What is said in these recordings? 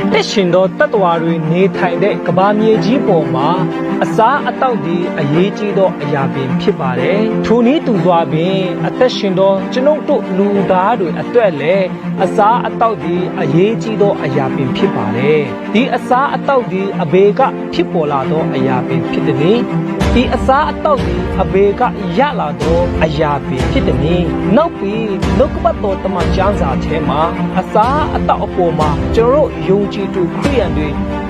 အသက်ရှင်သောတတ္တဝါတွေနေထိုင်တဲ့ကဘာမြေကြီးပေါ်မှာအစားအသောက်ဒီအရေးကြီးသောအရာပင်ဖြစ်ပါတယ်။ထိုနည်းတူစွာပင်အသက်ရှင်သောကျွန်ုပ်တို့လူသားတွေအတွက်လည်းအစားအသောက်ဒီအရေးကြီးသောအရာပင်ဖြစ်ပါတယ်။ဒီအစားအသောက်ဒီအဘေကဖြစ်ပေါ်လာသောအရာပင်ဖြစ်တဲ့နည်းဒီအစားအသောက်ဒီအဘေကရလာသောအရာပင်ဖြစ်တဲ့နည်းနောက်ပြီးနှုတ်ကပတ်တော်တမန်ကျမ်းစာထဲမှာအစားအသောက်အပေါ်မှာကျွန်တော်တို့ယုံကြည်သူခရိယန်တွေ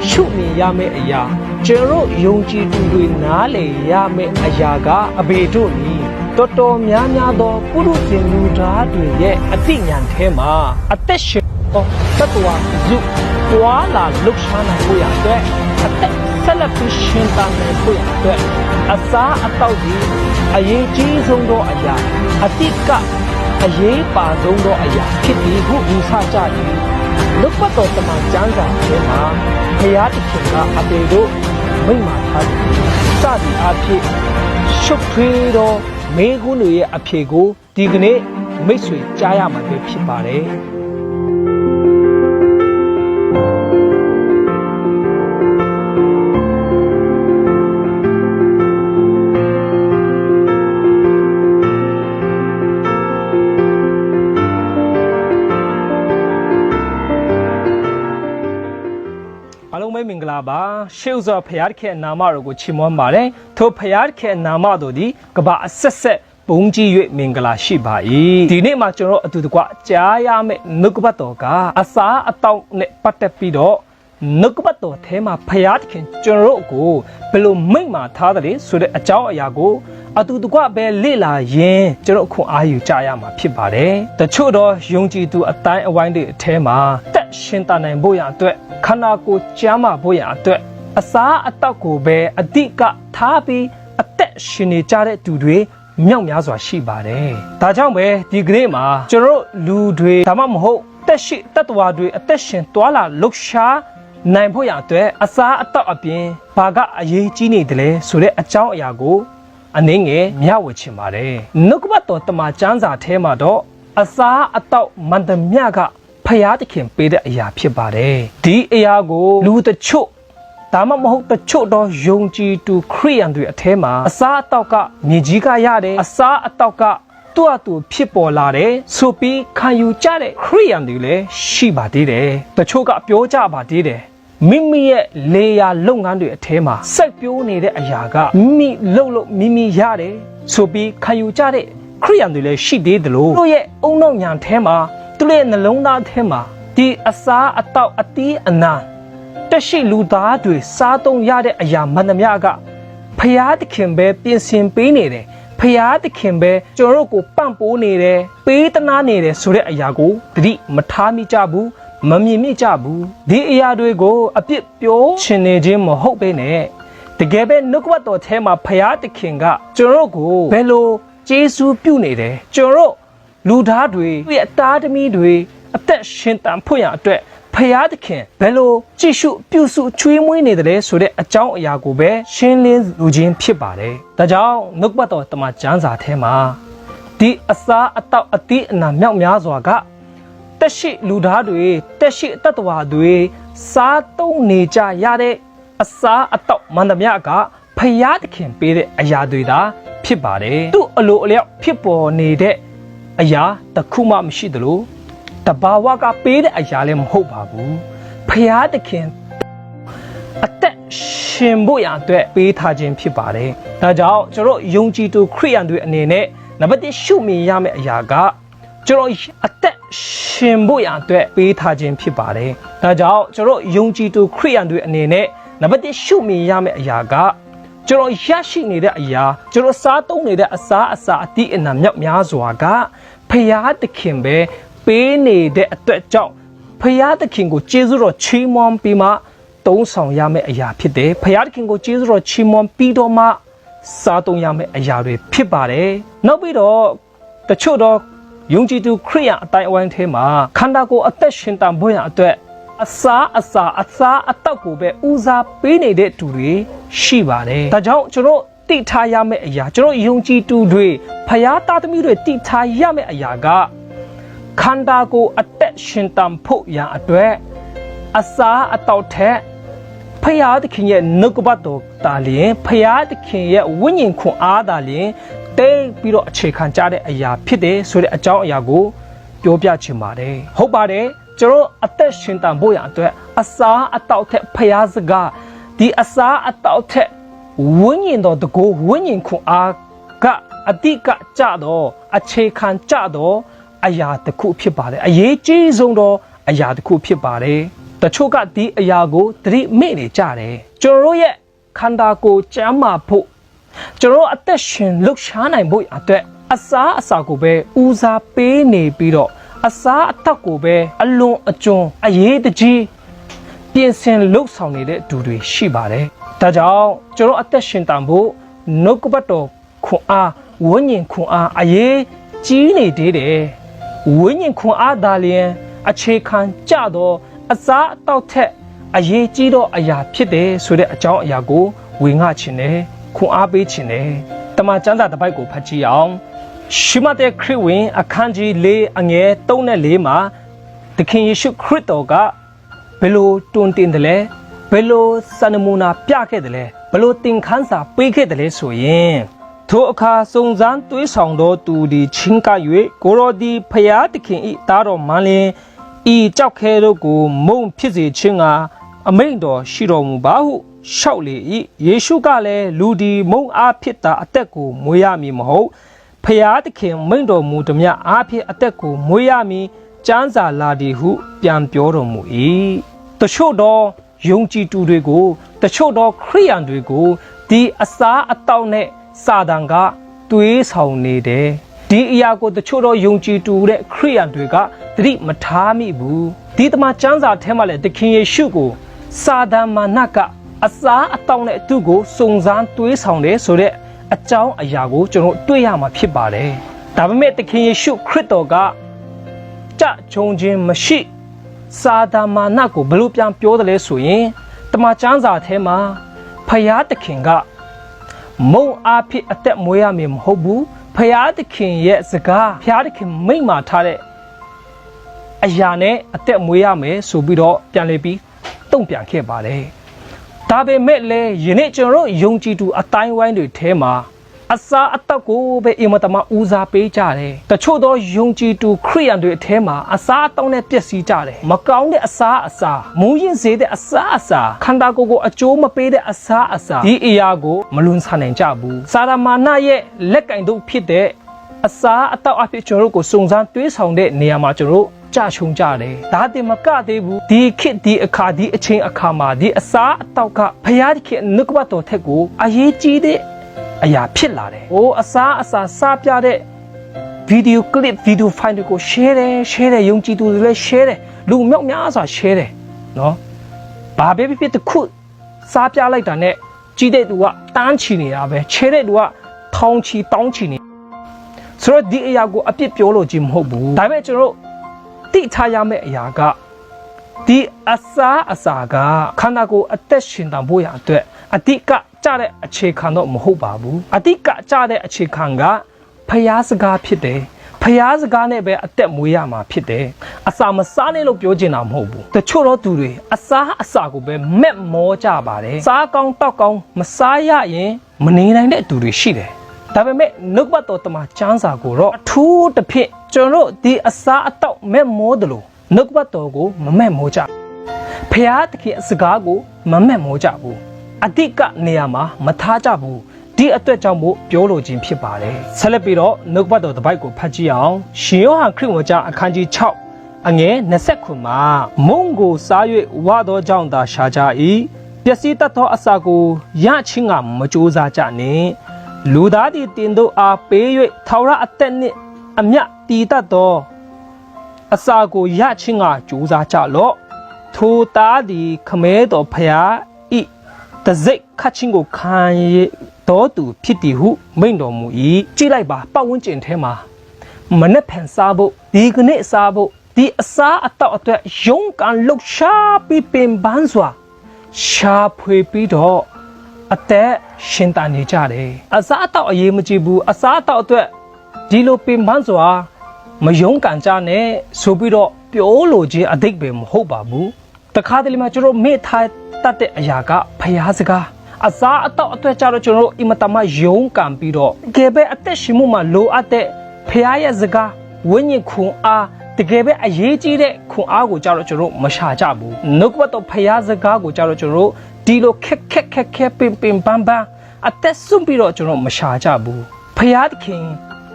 ရှုမြင်ရမယ့်အရာကျွန်တော်တို့ယုံကြည်သူတွေနားလည်ရမယ့်အရာကအဘေတို့နီတော်တော်များများသောပုရုဇဉ်လူသားတွေရဲ့အသိဉာဏ်ထဲမှာအသက်ရှင်သောတတ္တဝါစုပွာလာလှုပ်ရှားနိုင်ဖို့ရအတွက်အသက်ဆက်လက်ပြီးရှင်သန်နိုင်ဖို့ရအတွက်အစားအသောက်ဒီအရေးကြီးဆုံးသောအရာအတိကအရေးပါဆုံးသောအရာဖြစ်ပြီးဟုယူဆကြ၏ လုတ်ပတ်တော်တမန်ကျမ်းစာထဲမှာဘုရားသခင်ကအပေတို့မိန့်မာထားသည်စသည်အဖြစ်ရှုပ်ထွေးသောမေကုန်းတွေရဲ့အဖြေကိုဒီကနေ့မိတ်ဆွေကြားရမှာပဲဖြစ်ပါတယ် ရှေးဥစွာဖရားခင်နာမတော်ကိုချီးမွမ်းပါတယ်ထိုဖရားခင်နာမတော်ဒီကဘာအဆက်ဆက်ဘုံကြီး၍မင်္ဂလာရှိပါ၏ဒီနေ့မှာကျွန်တော်အတူတကွကြားရမယ့်နှုတ်ကပတ်တော်ကအစားအသောက်နဲ့ပတ်သက်ပြီးတော့နှုတ်ကပတ်တော်ထဲမှာဖရားခင်ကျွန်တော်ကိုဘယ်လိုမိန့်မာထားတယ်ဆိုတဲ့အကြောင်းအရာကိုအတူတကွပဲလေ့လာရင်ကျွန်တော်ခွန်အားယူကြရမှာဖြစ်ပါတယ်တချို့တော့ယုံကြည်သူအတိုင်းအဝိုင်းတွေအထဲမှာတက်ရှင်တန်နိုင်ဖို့ရအတွက်ခန္ဓာကိုယ်ကျမ်းမာဖို့ရအတွက် အစားအသောက်ကိုပဲအဓိကထားပြီးအသက်ရှင်နေကြတဲ့သူတွေမြောက်များစွာရှိပါတယ်။ဒါကြောင့်ပဲဒီကနေ့မှာကျွန်တော်တို့လူတွေဒါမှမဟုတ်တက်ရှိတတ္တဝါတွေအသက်ရှင်သွားလာလှုပ်ရှားနိုင်ဖို့ရအတွက်အစားအသောက်အပြင်ဘာကအရေးကြီးနေတယ်လဲဆိုတဲ့အကြောင်းအရာကိုအနည်းငယ်မျှဝေချင်ပါတယ်။နှုတ်ကပတ်တော်တမန်ကျမ်းစာထဲမှာတော့အစားအသောက်မန္တမြကဖယားသခင်ပေးတဲ့အရာဖြစ်ပါတယ်။ဒီအရာကိုလူတချို့ ဒါမှမဟုတ်တချို့တော့ယုံကြည်သူခရိယန်တွေအထဲမှာအစားအသောက်ကမြေကြီးကရတယ်အစားအသောက်ကသူ့အတူဖြစ်ပေါ်လာတယ်ဆိုပြီးခံယူကြတဲ့ခရိယန်တွေလည်းရှိပါသေးတယ်တချို့ကပြောကြပါသေးတယ်မိမိရဲ့လေယာလုပ်ငန်းတွေအထဲမှာစိုက်ပျိုးနေတဲ့အရာကမိမိလှုပ်လို့မိမိရတယ်ဆိုပြီးခံယူကြတဲ့ခရိယန်တွေလည်းရှိသေးတယ်လို့သူတို့ရဲ့အုံနောက်ညာထဲမှာသူတို့ရဲ့နှလုံးသားထဲမှာဒီအစားအသောက်အသီးအနာ တက်ရှိလူသားတွေစားသုံးရတဲ့အရာမှန်သမျှကဖျားသခင်ပဲပြင်ဆင်ပေးနေတယ်ဖျားသခင်ပဲကျွန်တော်တို့ကိုပန့်ပိုးနေတယ်ပေးသနာနေတယ်ဆိုတဲ့အရာကိုတတိမထားမိကြဘူးမမြင်မိကြဘူးဒီအရာတွေကိုအပြစ်ပြောချင်နေခြင်းမဟုတ်ပဲနဲ့တကယ်ပဲနှုတ်ကပတ်တော်ထဲမှာဖျားသခင်ကကျွန်တော်တို့ကိုဘယ်လိုကျေးဇူးပြုနေတယ်ကျွန်တော်တို့လူသားတွေသူ့ရဲ့အသားသမီးတွေအသက်ရှင်တန်ဖို့ရန်အတွက် ဖယားသခင်ဘယ်လိုကြည့်ရှုပြုစုချွေးမွေးနေတယ်လဲဆိုတဲ့အကြောင်းအရာကိုပဲရှင်းလင်းလူချင်းဖြစ်ပါတယ်။ဒါကြောင့်နှုတ်ပတ်တော်တမန်ကျမ်းစာထဲမှာဒီအစာအတောက်အသီးအနှံမြောက်များစွာကတက်ရှိလူသားတွေတက်ရှိတတ္တဝါတွေစားသုံးနေကြရတဲ့အစာအတောက်မန္တမြကဖယားသခင်ပေးတဲ့အရာတွေသာဖြစ်ပါတယ်။သူ့အလိုအလျောက်ဖြစ်ပေါ်နေတဲ့အရာတစ်ခုမှမရှိသလို တဘာဝကပေးတဲ့အရာလည်းမဟုတ်ပါဘူးဖျားသခင်အသက်ရှင်ဖို့ရန်အတွက်ပေးထားခြင်းဖြစ်ပါတယ်ဒါကြောင့်ကျွန်တော်ယုံကြည်သူခရိယန်တွေအနေနဲ့နံပါတ်1ရှုမြင်ရမယ့်အရာကကျွန်တော်အသက်ရှင်ဖို့ရန်အတွက်ပေးထားခြင်းဖြစ်ပါတယ်ဒါကြောင့်ကျွန်တော်ယုံကြည်သူခရိယန်တွေအနေနဲ့နံပါတ်1ရှုမြင်ရမယ့်အရာကကျွန်တော်ရရှိနေတဲ့အရာကျွန်တော်စားသုံးနေတဲ့အစာအစာအသီးအနှံမြောက်များစွာကဖျားသခင်ပဲ ပေးနေတဲ့အတွက်ကြောင့်ဖျားသခင်ကိုကျေးဇူးတော်ချီးမွမ်းပြီးမှတုံးဆောင်ရမယ့်အရာဖြစ်တယ်ဖျားသခင်ကိုကျေးဇူးတော်ချီးမွမ်းပြီးတော့မှစားသုံးရမယ့်အရာတွေဖြစ်ပါတယ်နောက်ပြီးတော့တချို့တော့ယုံကြည်သူခရိယန်အတိုင်းအဝိုင်းထဲမှာခန္ဓာကိုယ်အသက်ရှင်တန်ဖို့ရန်အတွက်အစာအစာအစာအတောက်ကိုပဲဦးစားပေးနေတဲ့သူတွေရှိပါတယ်ဒါကြောင့်ကျွန်တော်တိထားရမယ့်အရာကျွန်တော်ယုံကြည်သူတွေဖျားသားသမီးတွေတိထားရမယ့်အရာက ခန္ဓာကိုယ်အသက်ရှင်တန်ဖို့ရန်အတွက်အစာအတော့ထက်ဖယားသခင်ရဲ့နှုတ်ကပတ်တော်တာလျင်ဖယားသခင်ရဲ့ဝိညာဉ်ခွန်အားတာလျင်တိတ်ပြီးတော့အခြေခံကြတဲ့အရာဖြစ်တယ်ဆိုတဲ့အကြောင်းအရာကိုပြောပြချင်ပါတယ်ဟုတ်ပါတယ်ကျွန်တော်အသက်ရှင်တန်ဖို့ရအတွက်အစာအတော့ထက်ဖယားစကားဒီအစာအတော့ထက်ဝိညာဉ်တော်တကူဝိညာဉ်ခွန်အားကအတိကကြတော့အခြေခံကြတော့ အရာတစ်ခုဖြစ်ပါတယ်အရေးကြီးဆုံးတော့အရာတစ်ခုဖြစ်ပါတယ်တချို့ကဒီအရာကိုသတိမေ့နေကြတယ်ကျွန်တော်တို့ရဲ့ခန္ဓာကိုယ်ကျမ်းမာဖို့ကျွန်တော်တို့အသက်ရှင်လှုပ်ရှားနိုင်ဖို့အတွက်အစားအစာကိုပဲဦးစားပေးနေပြီးတော့အစားအသောက်ကိုပဲအလွန်အကျွံအရေးတကြီးပြင်ဆင်လှုပ်ဆောင်နေတဲ့သူတွေရှိပါတယ်ဒါကြောင့်ကျွန်တော်အသက်ရှင်တန်ဖို့နှုတ်ကပတ်တော်ခွန်အားဝိညာဉ်ခွန်အားအရေးကြီးနေသေးတယ် ဝိညာဉ်ခွန်အားဒါလျင်အခြေခံကြတော့အစားအသောက်ထက်အရေးကြီးသောအရာဖြစ်တယ်ဆိုတဲ့အကြောင်းအရာကိုဝေငှချင်တယ်ခွန်အားပေးချင်တယ်တမန်ကျမ်းစာတစ်ပိုက်ကိုဖတ်ကြည့်အောင်ရှိမတဲ့ခရစ်ဝင်အခန်းကြီး၄အငယ်3နဲ့4မှာသခင်ယေရှုခရစ်တော်ကဘယ်လိုတွင်တင်တယ်လဲဘယ်လိုစံနမူနာပြခဲ့တယ်လဲဘယ်လိုသင်ခန်းစာပေးခဲ့တယ်လဲဆိုရင် ထိုအခါစုံစမ်းတွေးဆောင်သောသူသည်ချင်းကပ်၍ကိုရောဒီဖျားသခင်ဤတားတော်မန်လင်ဤကြောက်ခဲတို့ကို မုံဖြစ်စေခြင်းကအမိန့်တော်ရှိတော်မူပါဟုလျှောက်လေ၏ယေရှုကလည်းလူဒီမုံအားဖြစ်တာအသက်ကိုမွေးရမည်မဟုတ်ဖျားသခင်မိန့်တော်မူသည်မြအားဖြင့်အသက်ကိုမွေးရမည်ကျမ်းစာလာသည်ဟု ပြန်ပြောတော်မူ၏တချို့သောယုံကြည်သူတွေကို တချို့သောခရိယန်တွေကိုဒီအစာအတော့နဲ့ စာတန်ကတွေးဆောင်နေတယ်ဒီအရာကိုတချို့သောယုံကြည်သူတဲ့ခရိယန်တွေကသတိမထားမိဘူးဒီတမန်ကျမ်းစာထဲမှာလည်းသခင်ယေရှုကိုစာတန်မာနကအစာအတော့နဲ့သူ့ကိုစုံစမ်းတွေးဆောင်တယ်ဆိုတဲ့အကြောင်းအရာကိုကျွန်တော်တွေ့ရမှာဖြစ်ပါတယ်ဒါပေမဲ့သခင်ယေရှုခရစ်တော်ကကြကြုံခြင်းမရှိစာတန်မာနကိုဘယ်လိုပြန်ပြောတယ်လဲဆိုရင်တမန်ကျမ်းစာထဲမှာဖယားသခင်က မုံအားဖြင့်အသက်မွေးရမည်မဟုတ်ဘူးဖယားသခင်ရဲ့စကားဖယားသခင်မိန့်မာထားတဲ့အရာနဲ့အသက်မွေးရမယ်ဆိုပြီးတော့ပြန်လေပြီးတုံ့ပြန်ခဲ့ပါတယ်ဒါပေမဲ့လည်းယနေ့ကျွန်တော်တို့ယုံကြည်သူအတိုင်းဝိုင်းတွေထဲမှာ အစာအသက်ကိုပဲအင်မတမဦးစားပေးကြတယ်။တချို့သောယုံကြည်သူခရိယန်တွေအထဲမှာအစာအသောက်နဲ့ပျက်စီးကြတယ်။မကောင်းတဲ့အစာအစာမူးယစ်စေတဲ့အစာအစာခန္ဓာကိုယ်ကိုအကျိုးမပေးတဲ့အစာအစာဒီအရာကိုမလွန်ဆန်နိုင်ကြဘူး။စာရမာနရဲ့လက်ကင်တို့ဖြစ်တဲ့အစာအသောက်အဖြစ်ကျွန်တော်တို့ကိုစုံစမ်းတွေးဆောင်တဲ့နေရာမှာကျွန်တော်တို့ကြချုံကြတယ်ဒါတင်မကသေးဘူးဒီခေတ်ဒီအခါဒီအချိန်အခါမှာဒီအစားအသောက်ကဘုရားသခင်နှုတ်ကပတ်တော်ထက်ကိုအရေးကြီးတဲ့ အရာဖြစ်လာတယ်။အိုးအစားအစာစားပြတဲ့ဗီဒီယိုကလစ်ဗီဒီယိုဖိုင်တွေကို share တယ် share တယ်ယုံကြည်သူတွေလည်း share တယ်လူမြောက်များစွာ share တယ်နော်။ဘာပဲဖြစ်ဖြစ်တစ်ခုစားပြလိုက်တာနဲ့ကြီးတဲ့သူကတန်းချီနေတာပဲချဲတဲ့သူကထောင်းချီတောင်းချီနေဆိုတော့ဒီအရာကိုအပြစ်ပြောလို့ခြင်းမဟုတ်ဘူးဒါပေမဲ့ကျွန်တော်တို့တိထားရမယ့်အရာက ဒီအစာအစာကခန္ဓာကိုယ်အသက်ရှင်တန်ဖို့ရအတွက်အတိကကြတဲ့အခြေခံတော့မဟုတ်ပါဘူးအတိကကြတဲ့အခြေခံကဖျားစကားဖြစ်တယ်ဖျားစကားနဲ့ပဲအသက်မွေးရမှာဖြစ်တယ်အစာမစားနဲ့လို့ပြောချင်တာမဟုတ်ဘူးတချို့တော့သူတွေအစာအစာကိုပဲမက်မောကြပါတယ်စားကောင်းတောက်ကောင်းမစားရရင်မနေနိုင်တဲ့သူတွေရှိတယ်ဒါပေမဲ့နှုတ်ပတ်တော်တမန်ကျမ်းစာကိုတော့အထူးတစ်ဖြစ်ကျွန်တော်တို့ဒီအစာအတော့မဲ့မောတယ်လို့ နှုတ်ပတ်တော်ကိုမမဲ့မောကြဖျားသခင်အစကားကိုမမဲ့မောကြဘူးအတိတ်ကနေရာမှာမထားကြဘူးဒီအတွက်ကြောင့်မို့ပြောလိုခြင်းဖြစ်ပါတယ်ဆက်လက်ပြီးတော့နှုတ်ပတ်တော်တစ်ပိုက်ကိုဖတ်ကြည့်အောင်ရှင်ယောဟန်ခရစ်ဝင်ကျမ်းအခန်းကြီး6အငယ်29မှာမုံကိုစား၍ဝါသောကြောင့်သာရှာကြ၏ပျက်စီးတတ်သောအစာကိုရချင်းကမကြိုးစားကြနှင့်လူသားသည်တင်တို့အားပေး၍ထာဝရအသက်နှင့်အမျက်တည်တတ်သော အစာကိုရချင်းကကြိုးစားကြလော့ထိုသားသည်ခမဲတော်ဖျားဤတစိတ်ခတ်ချင်းကိုခံရတော်သူဖြစ်သည်ဟုမိန့်တော်မူ၏ကြည့်လိုက်ပါပတ်ဝန်းကျင်ထဲမှာမနဲ့ဖန်စားဖို့ဒီကနေ့စားဖို့ဒီအစားအတော့အတွက်ရုံးကန်လှုပ်ရှားပြီးပင်ပန်းစွာရှာဖွေပြီးတော့အသက်ရှင်တန်နေကြတယ်အစားအတော့အရေးမကြီးဘူးအစားအတော့အတွက်ဒီလိုပင်ပန်းစွာ မယုံကန်ကြနဲ့ဆိုပြီးတော့ပြောလို့ခြင်းအတိတ်ပဲမဟုတ်ပါဘူးတခါတလေမှာကျွန်တော်မေ့ထားတတ်တဲ့အရာကဖျားစကားအစားအတော့အတွက်ကြတော့ကျွန်တော်တို့အင်မတန်မှယုံကံပြီးတော့တကယ်ပဲအသက်ရှင်မှုမှာလိုအပ်တဲ့ဖျားရဲ့စကားဝိညာဉ်ခွန်အားတကယ်ပဲအရေးကြီးတဲ့ခွန်အားကိုကြတော့ကျွန်တော်တို့မရှာကြဘူးနှုတ်ကပတ်တော်ဖျားစကားကိုကြတော့ကျွန်တော်တို့ဒီလိုခက်ခက်ခက်ခက်ပင်ပင်ပန်းပန်းအသက်စွန့်ပြီးတော့ကျွန်တော်မရှာကြဘူးဖျားသခင်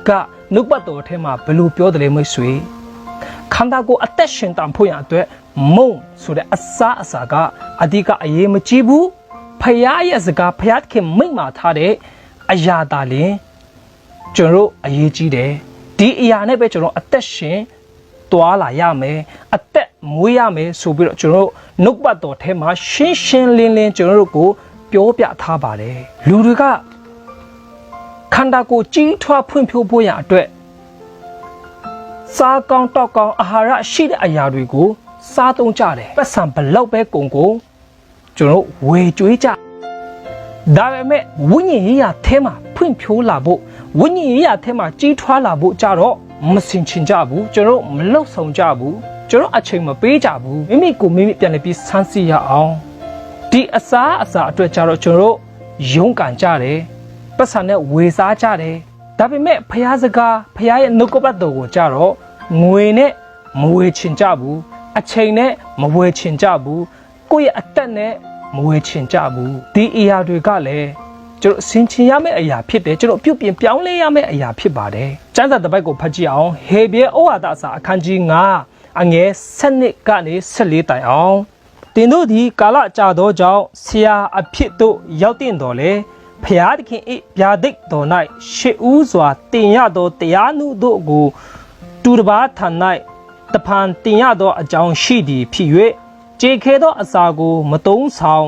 က နှုတ်ပတ်တော်ထဲမှာဘယ်လိုပြောတယ်လဲမိတ်ဆွေခန္ဓာကိုယ်အသက်ရှင်တန်ဖို့ရန်အတွက်မုံဆိုတဲ့အစားအစာကအဓိကအရေးမကြီးဘူးဖယားရဲ့စကားဖယားခင်မိတ်မာထားတဲ့အရာသာလင်ကျွန်တော်တို့အရေးကြီးတယ်ဒီအရာနဲ့ပဲကျွန်တော်အသက်ရှင်တွာလာရမယ်အသက်မွေးရမယ်ဆိုပြီးတော့ကျွန်တော်တို့နှုတ်ပတ်တော်ထဲမှာရှင်းရှင်းလင်းလင်းကျွန်တော်တို့ကိုပြောပြထားပါတယ်လူတွေက ခန္ဓာကိုယ်ကြီးထွားဖွံ့ဖြိုးဖို့ရန်အတွက်စားကောင်းတောက်ကောင်းအာဟာရရှိတဲ့အရာတွေကိုစားသုံးကြတယ်ပတ်စံဘလောက်ပဲကုန်ကုန်ကျွန်တော်တို့ဝေကျွေးကြဒါပေမဲ့ဝိညာဉ်ရေးရာအဲမှာဖွင့်ဖြိုးလာဖို့ဝိညာဉ်ရေးရာအဲမှာကြီးထွားလာဖို့ကြတော့မစင်ချင်ကြဘူးကျွန်တော်တို့မလောက်ဆောင်ကြဘူးကျွန်တော်အချိန်မပေးကြဘူးမိမိကိုမိမိပြန်လည်ပြီးစမ်းစစ်ရအောင်ဒီအစားအစာအတွက်ကြတော့ကျွန်တော်တို့ရုန်းကန်ကြတယ် ပတ်စံနဲ့ဝေစားကြတယ်ဒါပေမဲ့ဖះစကားဖះရဲ့နှုတ်ကပတ်တော်ကိုကြတော့ငွေနဲ့မဝေချင်ကြဘူးအချိန်နဲ့မဝေချင်ကြဘူးကိုယ့်ရဲ့အသက်နဲ့မဝေချင်ကြဘူးဒီအရာတွေကလည်းကျွန်တော်ဆင်ခြင်ရမယ့်အရာဖြစ်တယ်ကျွန်တော်ပြုတ်ပြင်ပြောင်းလဲရမယ့်အရာဖြစ်ပါတယ်စံစာတစ်ပိုက်ကိုဖတ်ကြည့်အောင်ဟေဘရဲဩဝါဒစာအခန်းကြီး9အငယ်7ကနေ14တိုင်အောင်တင်တို့သည်ကာလကြာသောကြောင့်ဆရာအဖြစ်သို့ရောက်တင်တော်လဲ ဖျားသခင်၏ဗျာဒိတ်တော်၌ရှေ့ဦးစွာတင်ရသောတရားနုတို့ကိုတူတစ်ပါးထံ၌တဖန်တင်ရသောအကြောင်းရှိသည်ဖြစ်၍ကြေခဲသောအစာကို မတုံးဆောင်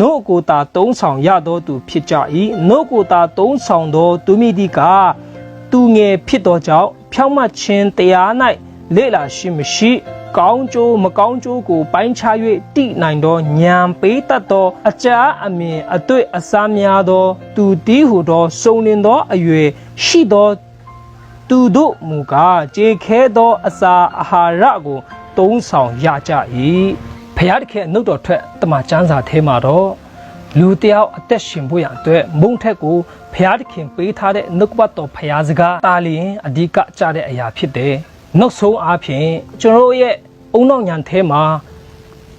နို့ကိုသာတုံးဆောင်ရသောသူဖြစ်ကြ၏နို့ကိုသာတုံးဆောင်သောသူမိဒီကသူငယ်ဖြစ်သောကြောင့်ဖြောင့်မတ်ခြင်းတရား၌လေ့လာရှိမရှိ ကောင်းကျိုးမကောင်းကျိုးကိုပိုင်းခြား၍တိနိုင်သောဉာဏ်ပေးတတ်သောအကြာအမြင်အတွေ့အစားများသော သူတည်းဟုသောစုံလင်သောအရွယ်ရှိသောသူတို့မူကားကြေခဲသောအစာအာဟာရကိုတုံးဆောင်ရကြ၏ဖျားတခင်အနှုတ်တော်ထွက်တမန်ကျမ်းစာထဲမှာတော့လူတယောက်အသက်ရှင်ဖို့ရန်အတွက်မုံထက်ကိုဖျားတခင်ပေးထားတဲ့နှုတ်ကပတ်တော်ဖျားစကားတာလျင်အဓိကကြတဲ့အရာဖြစ်တယ် နောက်ဆုံးအားဖြင့်ကျွန်တော်တို့ရဲ့အုံနောက်ညာထဲမှာ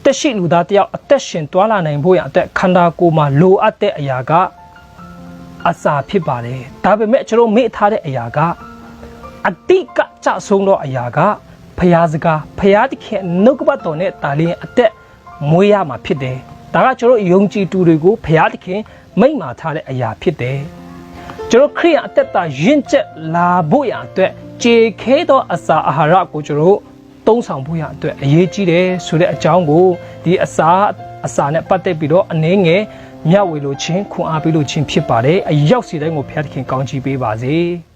တက်ရှိလူသားတယောက်အသက်ရှင်တွာလာနိုင်ဖို့ရန်အတွက်ခန္ဓာကိုယ်မှာလိုအပ်တဲ့အရာကအစာဖြစ်ပါတယ်ဒါပေမဲ့ကျွန်တော်မေ့ထားတဲ့အရာကအတိကကြဆုံးသောအရာကဖျားစကားဖျားတခင်နှုတ်ကပတ်တော်နဲ့တာလင်းအသက်မွေးရမှာဖြစ်တယ်။ဒါကကျွန်တော်ယုံကြည်သူတွေကိုဖျားတခင်မိန့်မာထားတဲ့အရာဖြစ်တယ်။ ကျွန်တော်ခရိယအသက်တာယဉ်ကျက်လာဖို့ရအတွက်ကြေခဲသောအစာအာဟာရကိုကျွန်တော်သုံးဆောင်ဖို့ရအတွက်အရေးကြီးတယ်ဆိုတဲ့အကြောင်းကိုဒီအစာအစာနဲ့ပတ်သက်ပြီးတော့အနည်းငယ်မျှဝေလို့ချင်းခွန်အားပေးလို့ချင်းဖြစ်ပါတယ်။အရောက်စီတိုင်းကိုဖျားတခင်ကောင်းချီးပေးပါစေ။